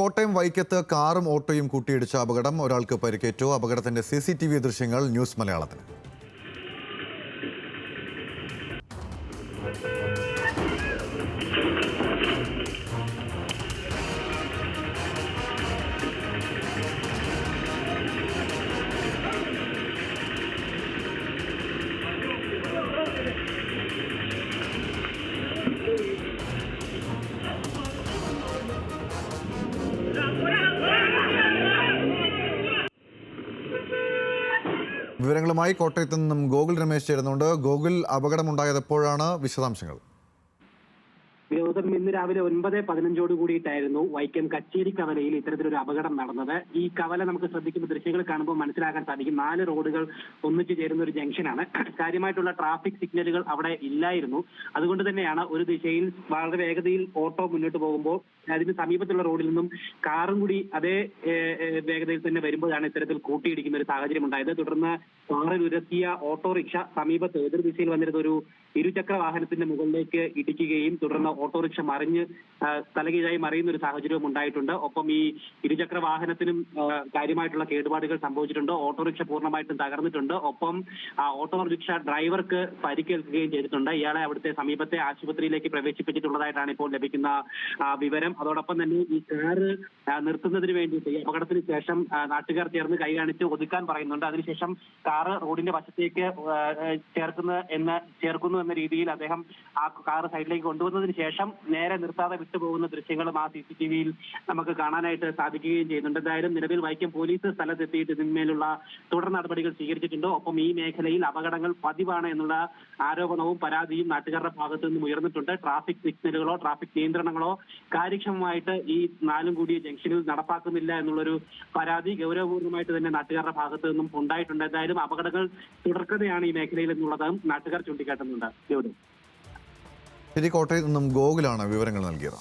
കോട്ടയം വൈക്കത്ത് കാറും ഓട്ടോയും കൂട്ടിയിടിച്ച അപകടം ഒരാൾക്ക് പരിക്കേറ്റു. അപകടത്തിന്റെ സി സി ടി വി ദൃശ്യങ്ങൾ ന്യൂസ് മലയാളത്തിൽ. വിവരങ്ങളുമായി കോട്ടയത്ത് നിന്നും ഗോകുൽ രമേശ് ചേരുന്നുണ്ട്. ഗോകുൽ അപകടമുണ്ടായത് എപ്പോഴാണ് വിശദാംശങ്ങൾ? വിനോദം ഇന്ന് രാവിലെ ഒൻപത് പതിനഞ്ചോട് കൂടിയിട്ടായിരുന്നു വൈക്കം കച്ചേരി കവലയിൽ ഇത്തരത്തിലൊരു അപകടം നടന്നത്. ഈ കവല നമുക്ക് ശ്രദ്ധിക്കുന്ന ദൃശ്യങ്ങൾ കാണുമ്പോൾ മനസ്സിലാക്കാൻ സാധിക്കും. നാല് റോഡുകൾ ഒന്നിച്ചു ചേരുന്ന ഒരു ജംഗ്ഷനാണ്. കാര്യമായിട്ടുള്ള ട്രാഫിക് സിഗ്നലുകൾ അവിടെ ഇല്ലായിരുന്നു. അതുകൊണ്ട് തന്നെയാണ് ഒരു ദിശയിൽ വളരെ വേഗതയിൽ ഓട്ടോ മുന്നോട്ട് പോകുമ്പോൾ അതിന് സമീപത്തുള്ള റോഡിൽ നിന്നും കാറും കൂടി അതേ വേഗതയിൽ തന്നെ വരുമ്പോഴാണ് ഇത്തരത്തിൽ കൂട്ടിയിടിക്കുന്ന ഒരു സാഹചര്യം ഉണ്ടായത്. തുടർന്ന് കാറിൽ ഉരത്തിയ ഓട്ടോറിക്ഷ സമീപത്ത് എതിർ ദിശയിൽ വന്നിരുന്ന ഒരു ഇരുചക്ര വാഹനത്തിന്റെ മുകളിലേക്ക് ഇടിക്കുകയും തുടർന്ന് ഓട്ടോറിക്ഷ മറിഞ്ഞ് സ്ഥലകീഴായി മറിയുന്ന ഒരു സാഹചര്യവും ഉണ്ടായിട്ടുണ്ട്. ഒപ്പം ഈ ഇരുചക്ര വാഹനത്തിനും കാര്യമായിട്ടുള്ള കേടുപാടുകൾ സംഭവിച്ചിട്ടുണ്ട്. ഓട്ടോറിക്ഷ പൂർണമായിട്ടും തകർന്നിട്ടുണ്ട്. ഒപ്പം ഓട്ടോറിക്ഷ ഡ്രൈവർക്ക് പരിക്കേൽക്കുകയും ചെയ്തിട്ടുണ്ട്. ഇയാളെ അവിടുത്തെ സമീപത്തെ ആശുപത്രിയിലേക്ക് പ്രവേശിപ്പിച്ചിട്ടുള്ളതായിട്ടാണ് ഇപ്പോൾ ലഭിക്കുന്ന വിവരം. അതോടൊപ്പം തന്നെ ഈ കാറ് നിർത്തുന്നതിന് വേണ്ടിയിട്ട് ഈ അപകടത്തിന് ശേഷം നാട്ടുകാർ ചേർന്ന് കൈ കാണിച്ച് ഒതുക്കാൻ പറയുന്നുണ്ട്. അതിനുശേഷം കാറ് റോഡിന്റെ വശത്തേക്ക് ചേർക്കുന്ന എന്ന ചേർക്കുന്നു എന്ന രീതിയിൽ അദ്ദേഹം ആ കാറ് സൈഡിലേക്ക് കൊണ്ടുവന്നതിന് ശേഷം നേരെ നിർത്താതെ വിട്ടുപോകുന്ന ദൃശ്യങ്ങളും ആ സി സി ടി വിയിൽ നമുക്ക് കാണാനായിട്ട് സാധിക്കുകയും ചെയ്യുന്നുണ്ട്. എന്തായാലും നിലവിൽ വൈക്കം പോലീസ് സ്ഥലത്തെത്തിയിട്ട് ഇതിന്മേലുള്ള തുടർ നടപടികൾ സ്വീകരിച്ചിട്ടുണ്ട്? ഒപ്പം ഈ മേഖലയിൽ അപകടങ്ങൾ പതിവാണ് എന്നുള്ള ആരോപണവും പരാതിയും നാട്ടുകാരുടെ ഭാഗത്തു നിന്നും ഉയർന്നിട്ടുണ്ട്. ട്രാഫിക് സിഗ്നലുകളോ ട്രാഫിക് നിയന്ത്രണങ്ങളോ കാര്യക്ഷമമായിട്ട് ഈ നാലും കൂടിയ ജംഗ്ഷനിൽ നടപ്പാക്കുന്നില്ല എന്നുള്ളൊരു പരാതി ഗൗരവപൂർണമായിട്ട് തന്നെ നാട്ടുകാരുടെ ഭാഗത്തു നിന്നും ഉണ്ടായിട്ടുണ്ട്. എന്തായാലും അപകടങ്ങൾ തുടർക്കഥയാണ് ഈ മേഖലയിൽ എന്നുള്ളതും നാട്ടുകാർ ചൂണ്ടിക്കാട്ടുന്നുണ്ട്. ശരി കോട്ടയത്ത് നിന്നും ഗോകുലാണ് വിവരങ്ങൾ നൽകിയത്.